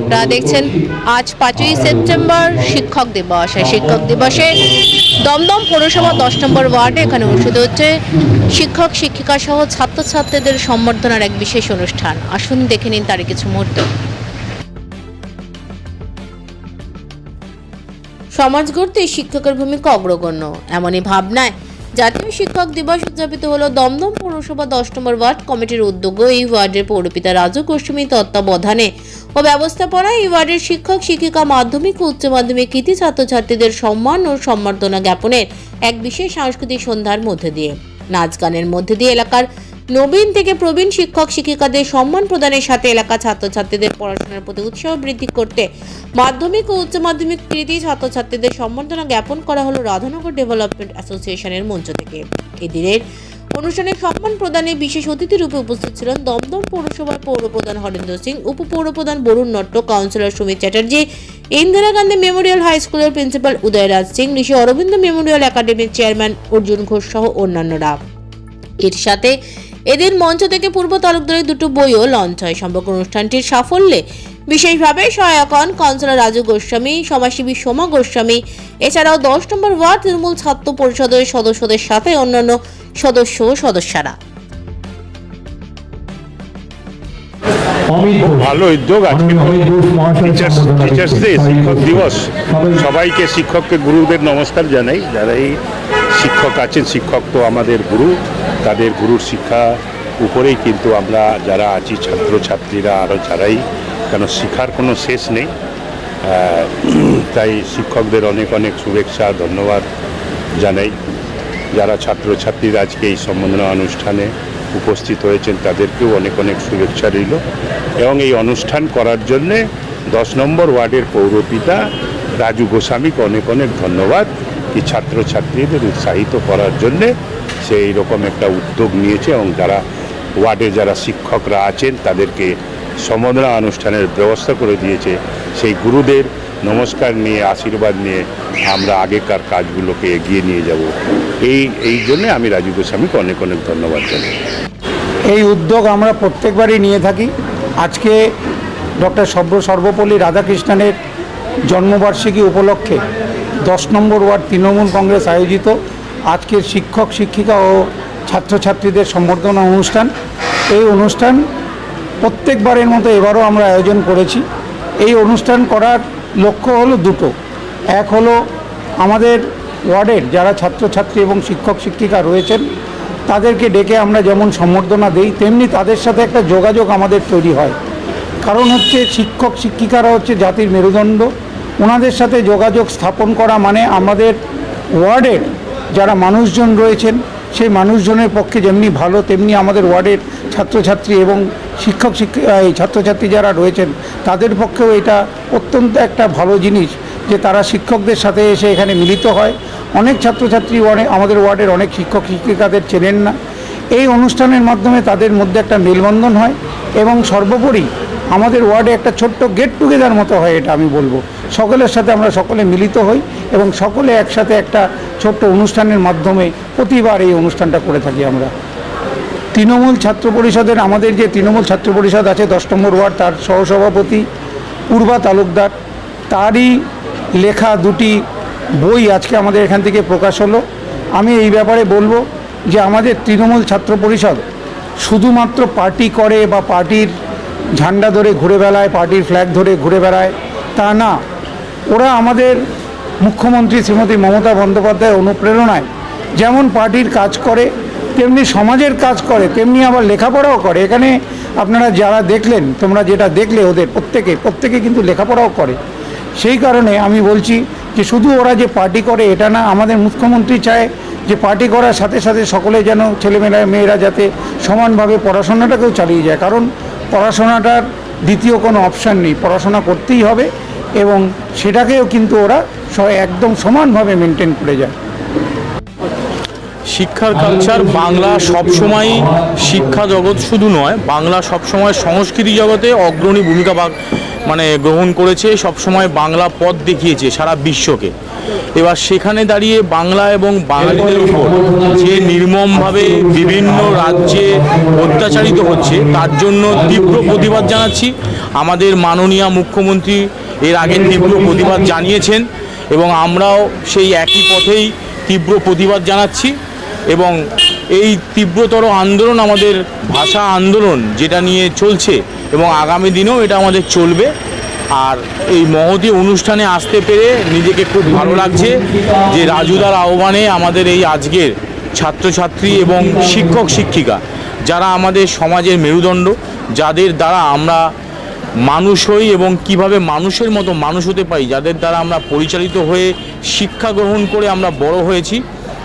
আপনারা দেখছেন আজ পাঁচই সেপ্টেম্বর শিক্ষক দিবস শিক্ষক দিবসে দমদম পৌরসভা দশ নম্বর ওয়ার্ডে এখানে অনুষ্ঠিত হচ্ছে। শিক্ষক, শিক্ষিকা সহ ছাত্রছাত্রীদের সম্বর্ধনার এক বিশেষ অনুষ্ঠান। আসুন দেখে নিন তার কিছু মুহূর্ত। সমাজ গড়তে শিক্ষকের ভূমিকা অগ্রগণ্য। এমনই ভাবনায় জাতীয় শিক্ষক দিবস উদযাপিত হলো দমদম পৌরসভা দশ নম্বর ওয়ার্ড কমিটির উদ্যোগে। এই ওয়ার্ডের পৌরপিতা রাজু গোস্বামী তত্ত্বাবধানে ও ব্যবস্থাপনায় এই ওয়ার্ডের শিক্ষক, শিক্ষিকা, মাধ্যমিক ও উচ্চ মাধ্যমিক কৃতি ছাত্রছাত্রীদের সম্মান ও সম্বর্ধনা জ্ঞাপনের এক বিশেষ সাংস্কৃতিক সন্ধ্যার মধ্যে দিয়ে। নাচ গানের মধ্যে দিয়ে এলাকার নবীন থেকে প্রবীণ শিক্ষক শিক্ষিকাদের সম্মান প্রদানের সাথে এলাকা ছাত্রছাত্রীদের পড়াশোনার প্রতি উৎসাহ বৃদ্ধি করতে মাধ্যমিক ও উচ্চ মাধ্যমিক কৃতি ছাত্রছাত্রীদের সম্বর্ধনা জ্ঞাপন করা হলো রাধানগর ডেভেলপমেন্ট অ্যাসোসিয়েশনের মঞ্চ থেকে। এদিনের অনুষ্ঠানে সম্মান প্রদানে বিশেষ অতিথি রূপে উপস্থিত ছিলেন দমদম পৌরসভার পৌরপ্রধান Harendra Singh, উপপৌরপ্রধান Barun Natta, councillor Sumit Chatterjee, Indira Gandhi memorial high স্কুলের প্রিন্সিপাল উদয়রাজ সিং, ঋষি অরবিন্দ মেমোরিয়াল একাডেমির চেয়ারম্যান অর্জুন ঘোষ সহ অন্যান্যরা। এর সাথে এদিন মঞ্চ থেকে পূর্ব তালুকদারের দুটো বইও লঞ্চ হয়। সমগ্র অনুষ্ঠানটির সাফল্যে বিশেষভাবে সহায়ক হন কাউন্সিলর রাজু গোস্বামী সমাজসেবী সোমা গোস্বামী। এছাড়াও দশ নম্বর ওয়ার্ড তৃণমূল ছাত্র পরিষদের সদস্যদের সাথে অন্যান্য সদস্য ও সদস্যরা। ভালো উদ্যোগ আজকে। টিচার্স ডে শিক্ষক দিবস। সবাইকে শিক্ষককে গুরুদের নমস্কার জানাই। যারা এই শিক্ষক আছেন, শিক্ষক তো আমাদের গুরু, তাদের গুরুর শিক্ষা উপরেই কিন্তু আমরা যারা আছি, ছাত্রছাত্রীরা আরও যারাই, কেন শিক্ষার কোনো শেষ নেই। তাই শিক্ষকদের অনেক অনেক শুভেচ্ছা, ধন্যবাদ জানাই। যারা ছাত্রছাত্রীরা আজকে এই সম্বন্ধনা অনুষ্ঠানে উপস্থিত হয়েছেন, তাদেরকেও অনেক অনেক শুভেচ্ছা রইল। এবং এই অনুষ্ঠান করার জন্যে দশ নম্বর ওয়ার্ডের পৌরপিতা রাজু গোস্বামীকে অনেক অনেক ধন্যবাদ। কি ছাত্রছাত্রীদের উৎসাহিত করার জন্যে সে এইরকম একটা উদ্যোগ নিয়েছে এবং যারা ওয়ার্ডে যারা শিক্ষকরা আছেন, তাদেরকে সম্বর্ধনা অনুষ্ঠানের ব্যবস্থা করে দিয়েছে। সেই গুরুদের নমস্কার নিয়ে, আশীর্বাদ নিয়ে আমরা আগেকার কাজগুলোকে এগিয়ে নিয়ে যাব। এই এই জন্যে আমি রাজু গোস্বামীকে অনেক অনেক ধন্যবাদ জানাই। এই উদ্যোগ আমরা প্রত্যেকবারই নিয়ে থাকি। আজকে ডক্টর সব্র সর্বপল্লী রাধাকৃষ্ণনের জন্মবার্ষিকী উপলক্ষে দশ নম্বর ওয়ার্ড তৃণমূল কংগ্রেস আয়োজিত। আজকের শিক্ষক, শিক্ষিকা ও ছাত্রছাত্রীদের সম্বর্ধনা অনুষ্ঠান। এই অনুষ্ঠান প্রত্যেকবারের মতো এবারও আমরা আয়োজন করেছি। এই অনুষ্ঠান করার লক্ষ্য হলো দুটো। এক হলো আমাদের ওয়ার্ডের যারা ছাত্রছাত্রী এবং শিক্ষক, শিক্ষিকা রয়েছেন, তাদেরকে ডেকে আমরা যেমন সম্বর্ধনা দিই, তেমনি তাদের সাথে একটা যোগাযোগ আমাদের তৈরি হয়। কারণ হচ্ছে শিক্ষক, শিক্ষিকারা হচ্ছে জাতির মেরুদণ্ড। ওনাদের সাথে যোগাযোগ স্থাপন করা মানে আমাদের ওয়ার্ডের যারা মানুষজন রয়েছেন, সেই মানুষজনের পক্ষে যেমনি ভালো, তেমনি আমাদের ওয়ার্ডের ছাত্রছাত্রী এবং শিক্ষক এই ছাত্রছাত্রী যারা রয়েছেন, তাদের পক্ষেও এটা অত্যন্ত একটা ভালো জিনিস যে তারা শিক্ষকদের সাথে এসে এখানে মিলিত হয়। অনেক ছাত্রছাত্রী অনেক আমাদের ওয়ার্ডের অনেক শিক্ষক শিক্ষিকাদের চেনেন না। এই অনুষ্ঠানের মাধ্যমে তাদের মধ্যে একটা মেলবন্ধন হয় এবং সর্বোপরি আমাদের ওয়ার্ডে একটা ছোট্ট গেট টুগেদার মতো হয় এটা আমি বলব। সকলের সাথে আমরা সকলে মিলিত হই এবং সকলে একসাথে একটা ছোট্ট অনুষ্ঠানের মাধ্যমে প্রতিবার এই অনুষ্ঠানটা করে থাকি আমরা। তৃণমূল ছাত্র পরিষদের, আমাদের যে তৃণমূল ছাত্র পরিষদ আছে, দশ নম্বর ওয়ার্ড, তার সহসভাপতি পূর্বা তালুকদার, তারই লেখা দুটি বই আজকে আমাদের এখান থেকে প্রকাশ হলো। আমি এই ব্যাপারে বলব যে আমাদের তৃণমূল ছাত্র পরিষদ শুধুমাত্র পার্টি করে বা পার্টির ঝান্ডা ধরে ঘুরে বেড়ায়, পার্টির ফ্ল্যাগ ধরে ঘুরে বেড়ায়, তা না। ওরা আমাদের মুখ্যমন্ত্রী শ্রীমতী মমতা বন্দ্যোপাধ্যায়ের অনুপ্রেরণায় যেমন পার্টির কাজ করে, তেমনি সমাজের কাজ করে, তেমনি আবার লেখাপড়াও করে। এখানে আপনারা যারা দেখলেন, তোমরা যেটা দেখলে ওদের প্রত্যেকে প্রত্যেকে কিন্তু লেখাপড়াও করে। সেই কারণে আমি বলছি যে শুধু ওরা যে পার্টি করে, এটা না, আমাদের মুখ্যমন্ত্রী চায় যে পার্টি করার সাথে সাথে সকলে যেন ছেলেমেয়েরা, মেয়েরা যাতে সমানভাবে পড়াশোনাটাকেও চালিয়ে যায়। কারণ পড়াশোনাটার দ্বিতীয় কোনো অপশান নেই। পড়াশোনা করতেই হবে। এবং সেটাকেও কিন্তু ওরা একদম সমানভাবে মেনটেন করে যায়। শিক্ষার কালচার বাংলা সবসময় শিক্ষা জগৎ শুধু নয়, বাংলা সবসময় সংস্কৃতি জগতে অগ্রণী ভূমিকা মানে গ্রহণ করেছে, সবসময় বাংলা পথ দেখিয়েছে সারা বিশ্বকে। এবার সেখানে দাঁড়িয়ে বাংলা এবং বাঙালিদের উপর যে নির্মমভাবে বিভিন্ন রাজ্যে অত্যাচারিত হচ্ছে, তার জন্য তীব্র প্রতিবাদ জানাচ্ছি। আমাদের মাননীয় মুখ্যমন্ত্রী এর আগে তীব্র প্রতিবাদ জানিয়েছেন এবং আমরাও সেই একই পথেই তীব্র প্রতিবাদ জানাচ্ছি এবং এই তীব্রতর আন্দোলন আমাদের ভাষা আন্দোলন যেটা নিয়ে চলছে এবং আগামী দিনেও এটা আমাদের চলবে। আর এই মহতী অনুষ্ঠানে আসতে পেরে নিজেকে খুব ভালো লাগছে যে রাজুদার আহ্বানে আমাদের এই আজকের ছাত্রছাত্রী এবং শিক্ষক শিক্ষিকা যারা আমাদের সমাজের মেরুদণ্ড, যাদের দ্বারা আমরা মানুষ হই এবং কীভাবে মানুষের মতো মানুষ হতে পারি, যাদের দ্বারা আমরা পরিচালিত হয়ে শিক্ষা গ্রহণ করে আমরা বড় হয়েছি,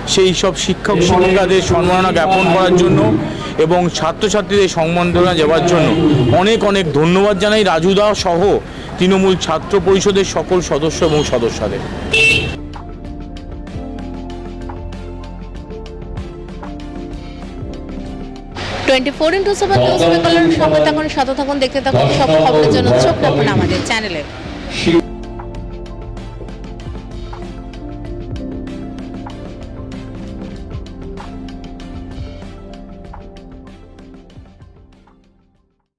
সেই সব শিক্ষক শিক্ষিকাদের সম্মাননা জ্ঞাপন করার জন্য এবং ছাত্রছাত্রীদের সম্বর্ধনা দেওয়ার জন্য অনেক অনেক ধন্যবাদ জানাই রাজুদা সহ তৃণমূল ছাত্র পরিষদের সকল সদস্য এবং সদস্যদের। Twenty four into seven news বেঙ্গলের সময় থাকুন সাথে থাকুন দেখতে থাকুন সব খবরের জন্য চোখ রাখুন আমাদের চ্যানেলে।